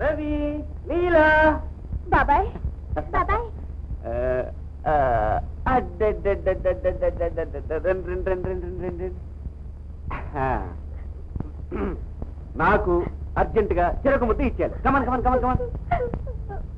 రవి నీలా బాబాయ్ బాబాయ్ నాకు అర్జెంట్గా చెరకు ముద్ద ఇచ్చారు కమన్ కమన్ కమన్ కమన్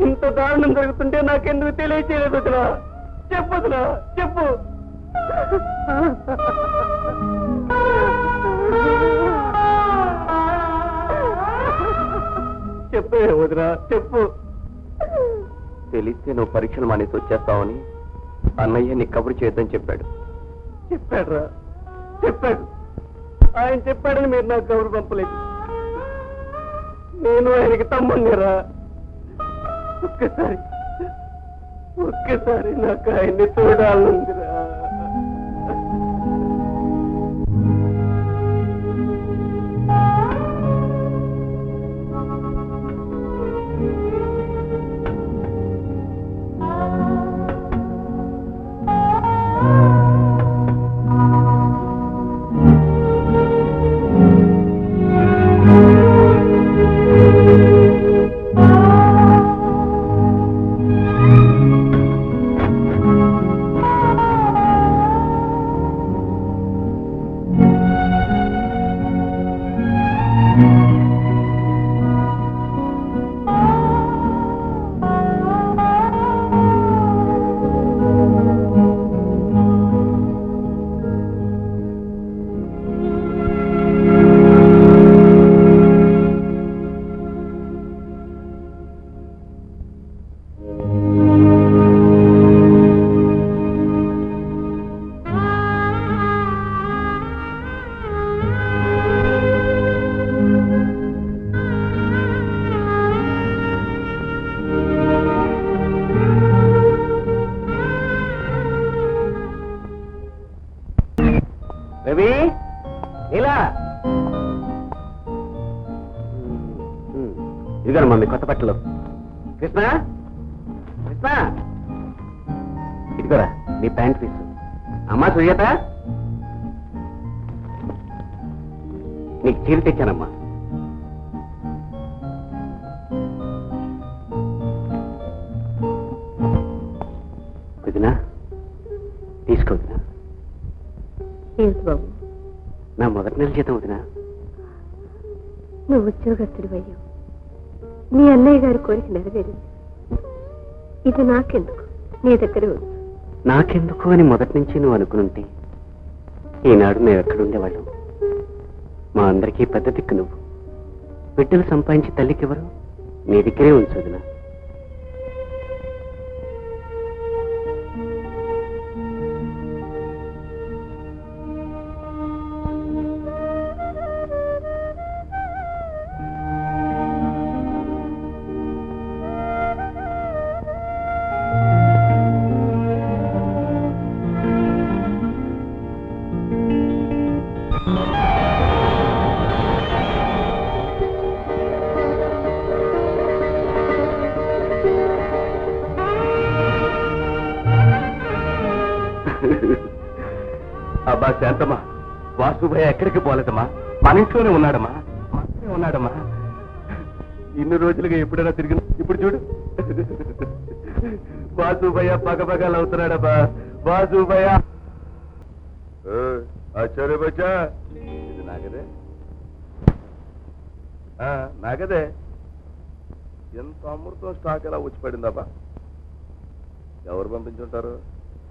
ఇంత దారుణం జరుగుతుంటే నాకెందుకు తెలియచేయలేదు వదినా? చెప్పు వదినా చెప్పు. చెప్పే వదినా చెప్పు. తెలిస్తే నువ్వు పరీక్షలు మానేసి వచ్చేస్తావని అన్నయ్య నీ కబురు చేయొద్దని చెప్పాడు. చెప్పాడురా. చెప్పాడు. ఆయన చెప్పాడని మీరు నాకు కబురు పంపలేదు. నేను ఆయనకి తమ్ముడిరా ఒక్కసారి ఒక్కసారి నాకు ఆయన్ని చూడాలందిరా ఇదిగోనమ్మా మీ కొత్త బట్టలు. కృష్ణ? కృష్ణ? ఇదిగోరా నీ ప్యాంట్ పీస్ అమ్మా సుజాత. నీకు చీర తెచ్చానమ్మా. వదినా తీసుకో వదినా. ఏమిటి బాబు? నా మొదటి నెల జీతం వదినా. నువ్వు ఉద్యోగస్తుడు అయ్యావు మీ అన్నయ్య గారి కోరిక నెరవేరింది. ఇది నాకెందుకు? నీ దగ్గర నాకెందుకు అని మొదటి నుంచి నువ్వు అనుకునుంటే ఈనాడు మేము ఎక్కడుండేవాళ్ళం. మా అందరికీ పెద్ద దిక్కు నువ్వు. బిడ్డలు సంపాదించి తల్లికి ఎవరు? నీ దగ్గరే ఉంచు అబ్బా శాంతమ్మా వాసుభయ్య ఎక్కడికి పోలేదమ్మా? మన ఇంట్లోనే ఉన్నాడమ్మా. మననే ఉన్నాడమ్మా. ఇన్ని రోజులుగా ఎప్పుడైనా తిరిగిన ఇప్పుడు చూడు. వాసుభయ్య పగపగాలు అవుతున్నాడమ్మా వాసుభయ్య. ఆచార్య బచ్చా. ఇది నాగదే. ఆ, నాగదే. ఎంత అమృతం స్టాక్ ఎలా వచ్చి పడిందబ్బా. ఎవరు పంపించుంటారు?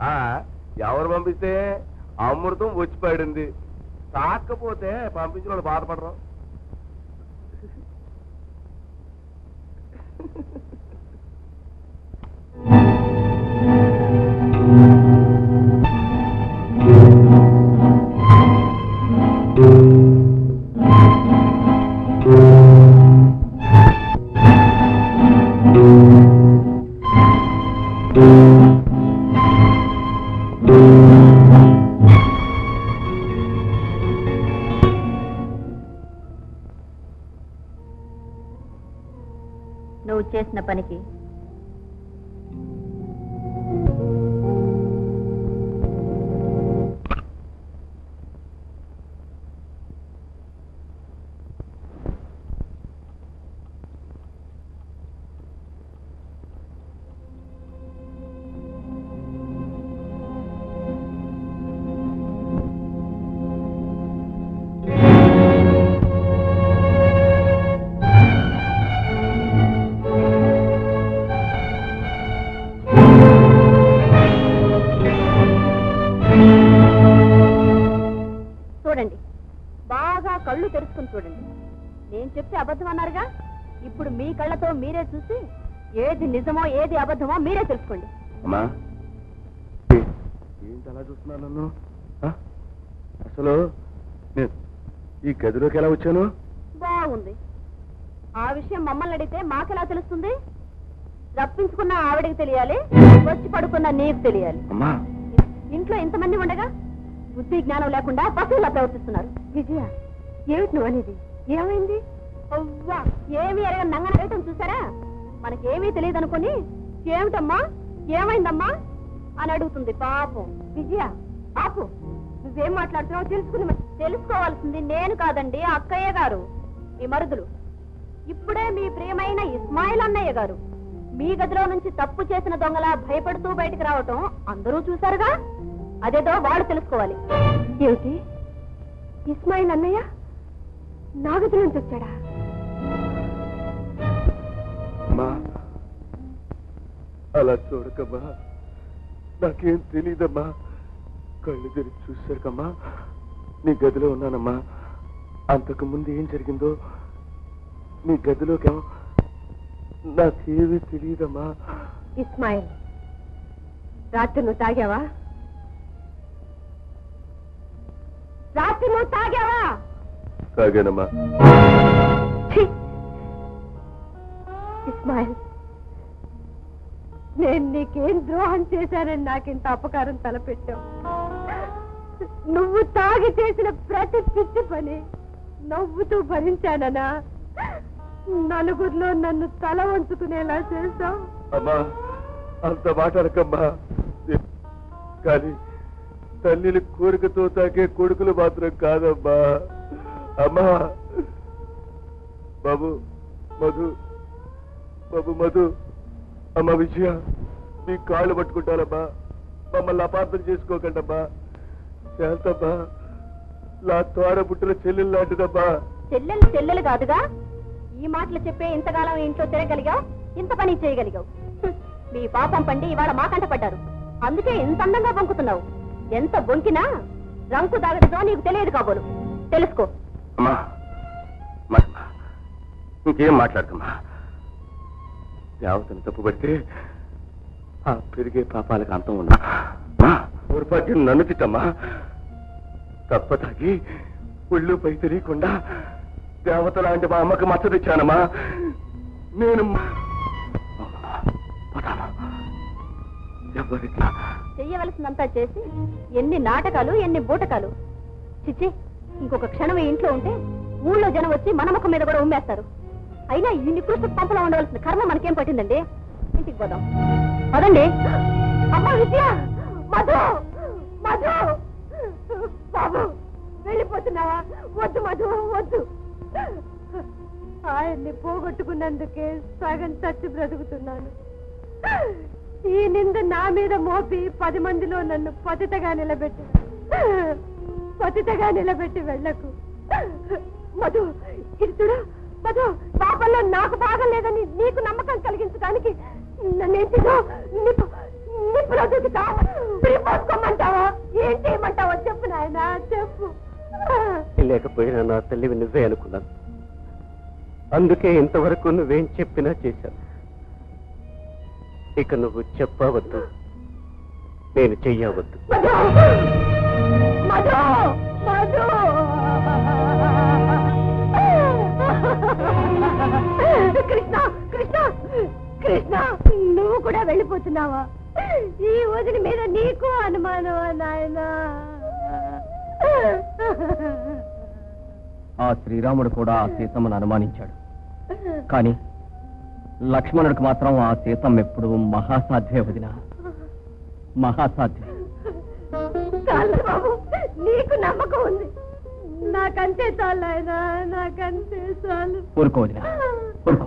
ఆ ఎవరు పంపిస్తే అమృతం వచ్చి పడింది కాకపోతే పంపించిన వాళ్ళు బాధపడరు. వచ్చేసిన పనికి తెరుచుకుని చూడండి. నేను చెప్తే అబద్ధం అన్నారుగా? ఇప్పుడు మీ కళ్ళతో మీరే చూసి ఏది నిజమో ఏది అబద్ధమో మీరే తెలుసుకోండి. అమ్మా. ఏంటి అలా చూస్తున్నాను నన్ను? ఆ? అసలు నేను ఈ గదిలోకి ఎలా వచ్చాను? బాగుంది. ఆ విషయం మమ్మల్ని అడిగితే మాకెలా తెలుస్తుంది? రప్పించుకున్న ఆవిడకి తెలియాలి వచ్చి పడుకున్న నీకు తెలియాలి. అమ్మా. ఇంట్లో ఇంతమంది ఉండగా బుద్ధి జ్ఞానం లేకుండా పశువులా ప్రవర్తిస్తున్నారు. విజయ ఏమిటి నువ్వు అనేది? ఏమైంది? అవ్వా ఏమి ఎరగని నంగన వేయటం చూసారా? మనకేమీ తెలియదు అనుకుని ఏమిటమ్మా? ఏమైందమ్మా? అని అడుగుతుంది పాపం. విజయ పాపు నువ్వేం మాట్లాడుతున్నావు తెలుసుకుని తెలుసుకోవాల్సింది నేను కాదండి అక్కయ్య గారు మీ మరుదులు. ఇప్పుడే మీ ప్రియమైన ఇస్మాయిల్ అన్నయ్య గారు మీ గదిలో నుంచి తప్పు చేసిన దొంగలా భయపడుతూ బయటికి రావటం అందరూ చూశారుగా? అదేదో వాళ్ళు తెలుసుకోవాలి. ఏమిటి? ఇస్మాయిల్ అన్నయ్య? నా గది నుంచి వచ్చాడా అమ్మా అలా చూడకమ్మా. నాకేం తెలియదమ్మా కళ్ళు తెరిచి చూసారుకమ్మా నీ గదిలో ఉన్నానమ్మా. అంతకు ముందు ఏం జరిగిందో నీ గదిలోకేమో నాకేమీ తెలియదమ్మా ఇస్మాయిల్ రాత్రి నువ్వు తాగావా? రాత్రి నువ్వు తాగావా? తాగానమ్మా! ఇస్మాయిల్ నేను నీకేం ద్రోహం చేశానని నాకింత అపకారం తలపెట్టావు. నువ్వు తాగి చేసిన ప్రతి పిచ్చి పని నవ్వుతూ భరించాననా? నలుగురిలో నన్ను తల వంచుకునేలా చేశావు? అమ్మా అంత మాట్లాడకమ్మా కానీ తల్లిని కోరికతో తాకే కొడుకులు మాత్రం కాదమ్మా. అమ్మా. బాబు మధు బాబు మధు. అమ్మ విజయ మీ కాళ్ళు పట్టుకుంటారమ్మా. మమ్మల్ని అపార్థం చేసుకోకండమ్మా. శాంతమ్మా నా తోడ పుట్టిన చెల్లెలు లాంటిదమ్మా. చెల్లెలు చెల్లెలు కాదుగా? ఈ మాటలు చెప్పే ఇంతకాలం ఇంట్లో తిరగలిగావు? ఇంత పని చేయగలిగావు? మీ పాపం పండి ఇవాళ మాకంట పడ్డారు. అందుకే ఇంత అందంగా బొంకుతున్నావు. ఎంత బొంకినా రంకు దాగడదో నీకు తెలియదు కాబోలు. తెలుసుకో. అమ్మా మాటమ్మా ఇంకేం మాట్లాడకమ్మా. యావతను తప్పుపడితే ఆ పెరిగే పాపాలకు అంతం ఉన్నా. దౌర్భాగ్యం నన్ను తిట్టమ్మా. తప్ప తాగి ఒళ్ళు పై తెలియకుండా దేవత లాంటి మా అమ్మకి మచ్చ తెచ్చానమ్మా. నేను చెయ్యవలసినంతా చేసి ఎన్ని నాటకాలు ఎన్ని బూటకాలు? చిచ్చి ఇంకొక క్షణం ఇంట్లో ఉంటే ఊళ్ళో జనం వచ్చి మన ముఖం మీద కూడా ఉమ్మేస్తారు. అయినా ఈ నికృష్ట పంపలో ఉండవలసిన కర్మ మనకేం పట్టిందండి? ఇంటికి పోదాం. పదండి. అమ్మా విద్య! మధు! మధు! బాబు వెళ్ళిపోతున్నావా? వద్దు మధు వద్దు. ఆయన్ని పోగొట్టుకున్నందుకే సగం చచ్చి బ్రతుకుతున్నాను. ఈ నింద నా మీద మోపి పది మందిలో నన్ను పతితగా నిలబెట్టి పతితగా నిలబెట్టి వెళ్ళకు. మధు ఇది చూడు. మధు పాపంలో నాకు బాగలేదని నీకు నమ్మకం కలిగించడానికి నన్నేంటిదో నిప్పు నిప్పులో దూకుతా పోసుకోమంటావా? ఏం చేయమంటావా చెప్పు నాయనా చెప్పు. లేకపోయినా నా తల్లివి నువ్వే అనుకున్నాను. అందుకే ఇంతవరకు నువ్వేం చెప్పినా చేశాను. ఇక నువ్వు చెప్పవద్దు. నేను చెయ్యవద్దు. కృష్ణ! కృష్ణ! కృష్ణ! నువ్వు కూడా వెళ్ళిపోతున్నావా? ఈ వదిలి మీద నీకు అనుమానమా నాయనా? ఆ శ్రీరాముడు కూడా ఆ సీతమ్మను అనుమానించాడు. కానీ లక్ష్మణుడికి మాత్రం ఆ సీతం ఎప్పుడు మహాసాధ్వే వదిన. మహాసాధ్వే చాలు బాబు. నీకు నమ్మకం ఉంది. నాకంతే చాలు ఆయన నాకంతే చాలు. ఊరుకో వదిన ఊరుకో.